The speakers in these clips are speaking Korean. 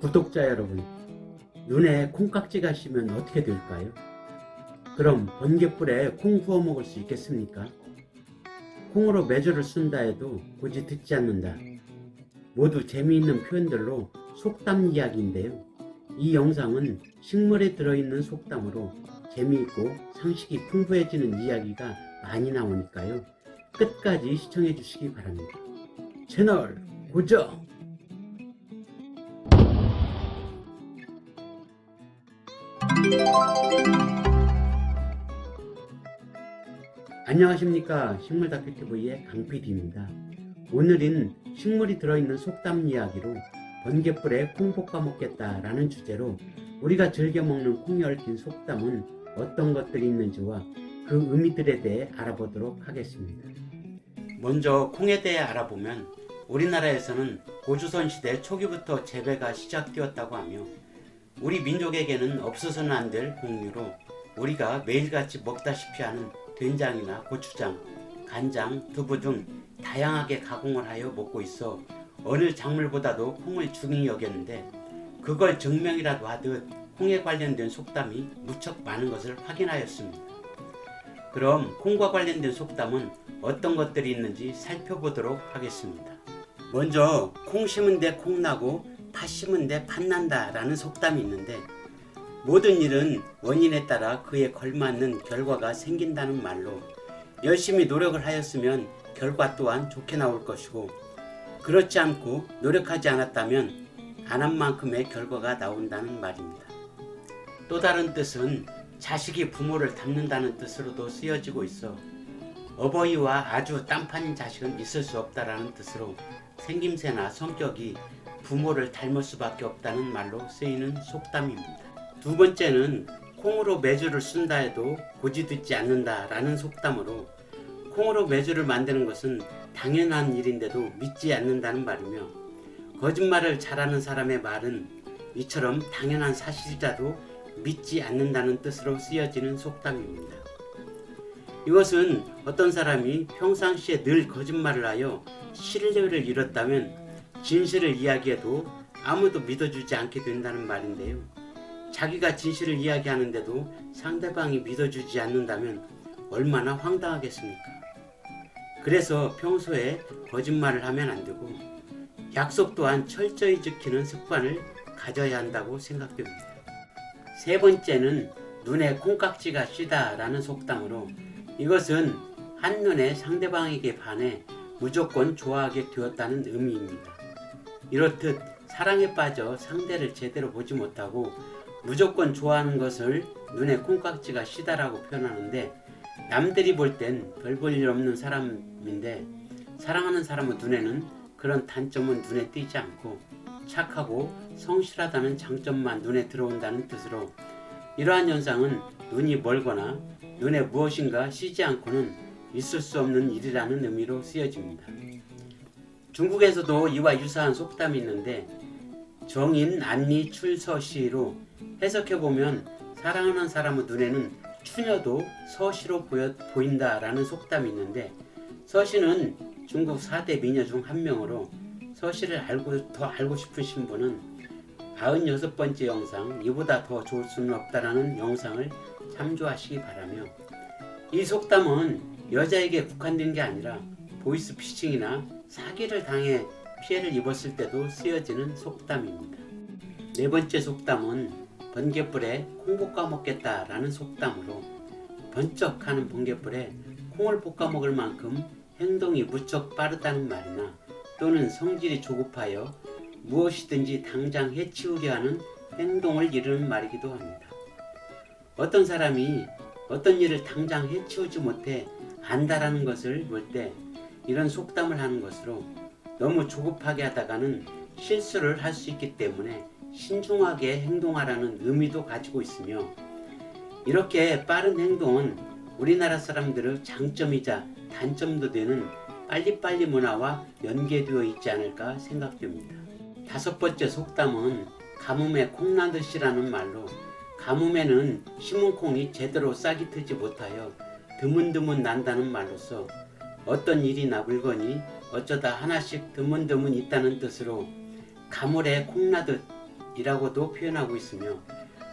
구독자 여러분, 눈에 콩깍지가 씌면 어떻게 될까요? 그럼 번개불에 콩 구워 먹을 수 있겠습니까? 콩으로 매주를 쓴다 해도 굳이 듣지 않는다. 모두 재미있는 표현들로 속담 이야기인데요. 이 영상은 식물에 들어있는 속담으로 재미있고 상식이 풍부해지는 이야기가 많이 나오니까요. 끝까지 시청해 주시기 바랍니다. 채널 고정! 안녕하십니까 식물 다큐TV의 강PD입니다. 오늘은 식물이 들어있는 속담 이야기로 번개불에 콩 볶아 먹겠다라는 주제로 우리가 즐겨 먹는 콩에 얽힌 속담은 어떤 것들이 있는지와 그 의미들에 대해 알아보도록 하겠습니다. 먼저 콩에 대해 알아보면 우리나라에서는 고조선 시대 초기부터 재배가 시작되었다고 하며 우리 민족에게는 없어서는 안 될 공유로 우리가 매일같이 먹다시피 하는 된장이나 고추장, 간장, 두부 등 다양하게 가공을 하여 먹고 있어 어느 작물보다도 콩을 중히 여겼는데 그걸 증명이라도 하듯 콩에 관련된 속담이 무척 많은 것을 확인하였습니다. 그럼 콩과 관련된 속담은 어떤 것들이 있는지 살펴보도록 하겠습니다. 먼저 콩 심은 데 콩 나고 팥 심은 데 팥 난다 라는 속담이 있는데 모든 일은 원인에 따라 그에 걸맞는 결과가 생긴다는 말로 열심히 노력을 하였으면 결과 또한 좋게 나올 것이고 그렇지 않고 노력하지 않았다면 안 한 만큼의 결과가 나온다는 말입니다. 또 다른 뜻은 자식이 부모를 닮는다는 뜻으로도 쓰여지고 있어 어버이와 아주 딴판인 자식은 있을 수 없다라는 뜻으로 생김새나 성격이 부모를 닮을 수밖에 없다는 말로 쓰이는 속담입니다. 두 번째는 콩으로 매주를 쓴다 해도 고지 듣지 않는다라는 속담으로 콩으로 매주를 만드는 것은 당연한 일인데도 믿지 않는다는 말이며 거짓말을 잘하는 사람의 말은 이처럼 당연한 사실이라도 믿지 않는다는 뜻으로 쓰여지는 속담입니다. 이것은 어떤 사람이 평상시에 늘 거짓말을 하여 신뢰를 잃었다면 진실을 이야기해도 아무도 믿어주지 않게 된다는 말인데요. 자기가 진실을 이야기하는데도 상대방이 믿어주지 않는다면 얼마나 황당하겠습니까? 그래서 평소에 거짓말을 하면 안 되고 약속 또한 철저히 지키는 습관을 가져야 한다고 생각됩니다. 세 번째는 눈에 콩깍지가 쉬다라는 속담으로 이것은 한눈에 상대방에게 반해 무조건 좋아하게 되었다는 의미입니다. 이렇듯 사랑에 빠져 상대를 제대로 보지 못하고 무조건 좋아하는 것을 눈에 콩깍지가 쉬다라고 표현하는데 남들이 볼 땐 별 볼 일 없는 사람인데 사랑하는 사람의 눈에는 그런 단점은 눈에 띄지 않고 착하고 성실하다는 장점만 눈에 들어온다는 뜻으로 이러한 현상은 눈이 멀거나 눈에 무엇인가 쉬지 않고는 있을 수 없는 일이라는 의미로 쓰여집니다. 중국에서도 이와 유사한 속담이 있는데 정인 안리 출서시로 해석해보면 사랑하는 사람의 눈에는 추녀도 서시로 보여, 보인다라는 속담이 있는데 서시는 중국 4대 미녀 중 한 명으로 서시를 알고 더 알고 싶으신 분은 96번째 영상 이보다 더 좋을 수는 없다라는 영상을 참조하시기 바라며 이 속담은 여자에게 국한된 게 아니라 보이스피싱이나 사기를 당해 피해를 입었을 때도 쓰여지는 속담입니다. 네 번째 속담은 번개불에 콩 볶아 먹겠다라는 속담으로 번쩍하는 번개불에 콩을 볶아 먹을 만큼 행동이 무척 빠르다는 말이나 또는 성질이 조급하여 무엇이든지 당장 해치우려 하는 행동을 이루는 말이기도 합니다. 어떤 사람이 어떤 일을 당장 해치우지 못해 안다라는 것을 볼 때 이런 속담을 하는 것으로 너무 조급하게 하다가는 실수를 할 수 있기 때문에 신중하게 행동하라는 의미도 가지고 있으며 이렇게 빠른 행동은 우리나라 사람들의 장점이자 단점도 되는 빨리빨리 문화와 연계되어 있지 않을까 생각됩니다. 다섯 번째 속담은 가뭄에 콩나듯이라는 말로 가뭄에는 심은 콩이 제대로 싹이 트지 못하여 드문드문 난다는 말로서 어떤 일이나 물건이 어쩌다 하나씩 드문드문 있다는 뜻으로 가물에 콩나듯 속담이라고도 표현하고 있으며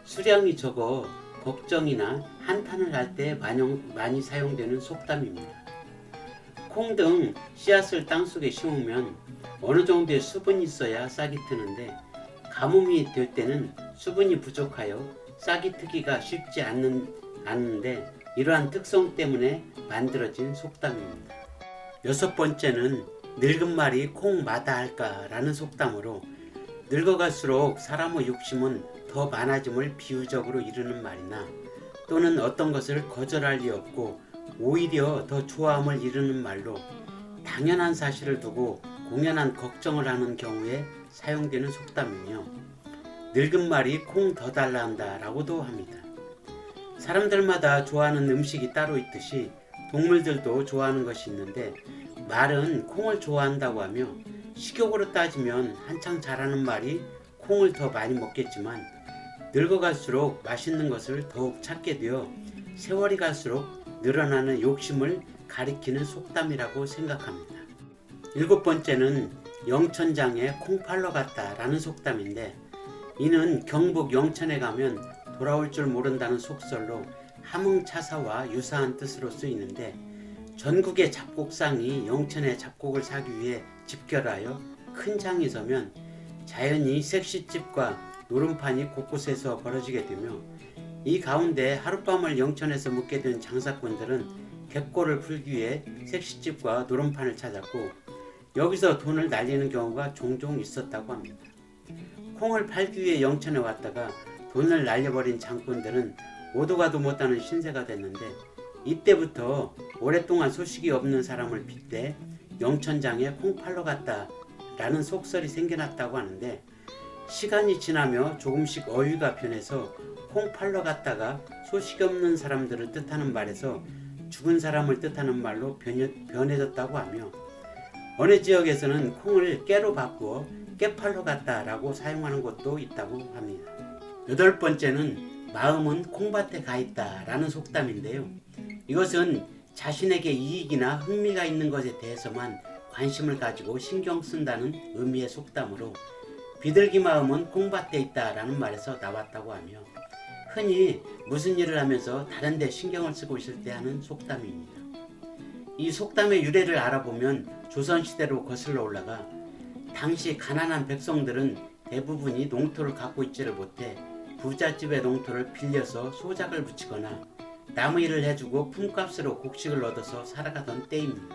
수량이 적어 걱정이나 한탄을 할 때 많이 사용되는 속담입니다. 콩 등 씨앗을 땅속에 심으면 어느 정도의 수분이 있어야 싹이 트는데 가뭄이 될 때는 수분이 부족하여 싹이 트기가 쉽지 않는, 않는데 이러한 특성 때문에 만들어진 속담입니다. 여섯 번째는 늙은 말이 콩 마다할까 라는 속담으로 늙어갈수록 사람의 욕심은 더 많아짐을 비유적으로 이르는 말이나 또는 어떤 것을 거절할 리 없고 오히려 더 좋아함을 이르는 말로 당연한 사실을 두고 공연한 걱정을 하는 경우에 사용되는 속담이며 늙은 말이 콩 더 달라 한다 라고도 합니다. 사람들마다 좋아하는 음식이 따로 있듯이 동물들도 좋아하는 것이 있는데 말은 콩을 좋아한다고 하며 식욕으로 따지면 한창 자라는 말이 콩을 더 많이 먹겠지만 늙어갈수록 맛있는 것을 더욱 찾게 되어 세월이 갈수록 늘어나는 욕심을 가리키는 속담이라고 생각합니다. 일곱 번째는 영천장에 콩 팔러 갔다라는 속담인데 이는 경북 영천에 가면 돌아올 줄 모른다는 속설로 함흥차사와 유사한 뜻으로 쓰이는데 전국의 잡곡상이 영천에 잡곡을 사기 위해 집결하여 큰 장이 서면 자연히 색시집과 노름판이 곳곳에서 벌어지게 되며 이 가운데 하룻밤을 영천에서 묵게 된 장사꾼들은 객고를 풀기 위해 색시집과 노름판을 찾았고 여기서 돈을 날리는 경우가 종종 있었다고 합니다. 콩을 팔기 위해 영천에 왔다가 돈을 날려버린 장꾼들은 오도 가도 못하는 신세가 됐는데 이때부터 오랫동안 소식이 없는 사람을 빗대 영천장에 콩 팔러 갔다 라는 속설이 생겨났다고 하는데 시간이 지나며 조금씩 어휘가 변해서 콩 팔러 갔다가 소식이 없는 사람들을 뜻하는 말에서 죽은 사람을 뜻하는 말로 변해졌다고 하며 어느 지역에서는 콩을 깨로 바꾸어 깨팔러 갔다라고 사용하는 곳도 있다고 합니다. 여덟 번째는 마음은 콩밭에 가 있다라는 속담인데요. 이것은 자신에게 이익이나 흥미가 있는 것에 대해서만 관심을 가지고 신경 쓴다는 의미의 속담으로 비둘기 마음은 콩밭에 있다라는 말에서 나왔다고 하며 흔히 무슨 일을 하면서 다른 데 신경을 쓰고 있을 때 하는 속담입니다. 이 속담의 유래를 알아보면 조선시대로 거슬러 올라가 당시 가난한 백성들은 대부분이 농토를 갖고 있지를 못해 부잣집의 농토를 빌려서 소작을 붙이거나 나무 일을 해주고 품값으로 곡식을 얻어서 살아가던 때입니다.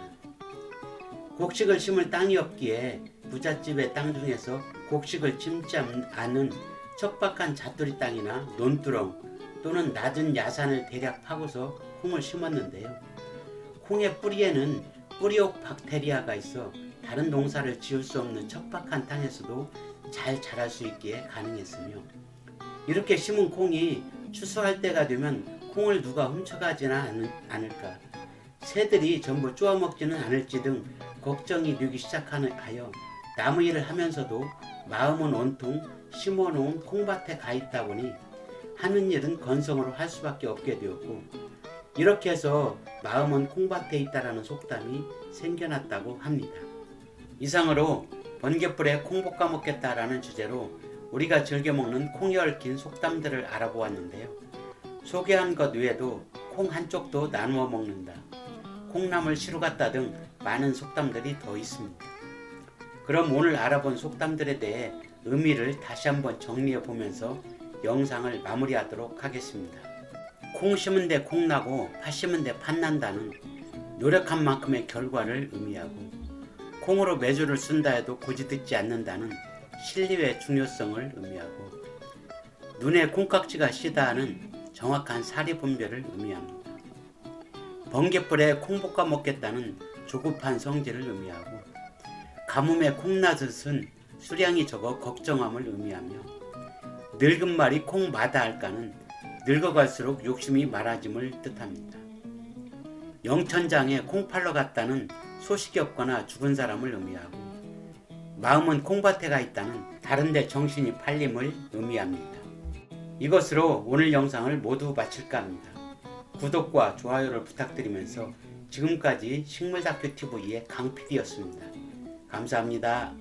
곡식을 심을 땅이 없기에 부잣집의 땅 중에서 곡식을 심지 않은 척박한 자투리 땅이나 논두렁 또는 낮은 야산을 대략 파고서 콩을 심었는데요. 콩의 뿌리에는 뿌리옥 박테리아가 있어 다른 농사를 지을 수 없는 척박한 땅에서도 잘 자랄 수 있기에 가능했으며 이렇게 심은 콩이 추수할 때가 되면 콩을 누가 훔쳐가지는 않을까 새들이 전부 쪼아 먹지는 않을지 등 걱정이 되기 시작하여 나무 일을 하면서도 마음은 온통 심어놓은 콩밭에 가 있다 보니 하는 일은 건성으로 할 수밖에 없게 되었고 이렇게 해서 마음은 콩밭에 있다라는 속담이 생겨났다고 합니다. 이상으로 번개불에 콩 볶아 먹겠다라는 주제로 우리가 즐겨 먹는 콩이 얽힌 속담들을 알아보았는데요. 소개한 것 외에도 콩 한쪽도 나누어 먹는다. 콩나물 시루 같다 등 많은 속담들이 더 있습니다. 그럼 오늘 알아본 속담들에 대해 의미를 다시 한번 정리해 보면서 영상을 마무리하도록 하겠습니다. 콩 심은 데 콩 나고 팥 심은 데 팥 난다는 노력한 만큼의 결과를 의미하고 콩으로 매주를 쓴다 해도 고지 듣지 않는다는 실리의 중요성을 의미하고 눈에 콩깍지가 시다 하는 정확한 사리 분별을 의미합니다. 번개불에 콩 볶아 먹겠다는 조급한 성질을 의미하고 가뭄에 콩나듯은 수량이 적어 걱정함을 의미하며 늙은 말이 콩 마다할까는 늙어갈수록 욕심이 많아짐을 뜻합니다. 영천장에 콩 팔러 갔다는 소식이 없거나 죽은 사람을 의미하고 마음은 콩밭에 가 있다는 다른데 정신이 팔림을 의미합니다. 이것으로 오늘 영상을 모두 마칠까 합니다. 구독과 좋아요를 부탁드리면서 지금까지 식물다큐TV의 강PD였습니다. 감사합니다.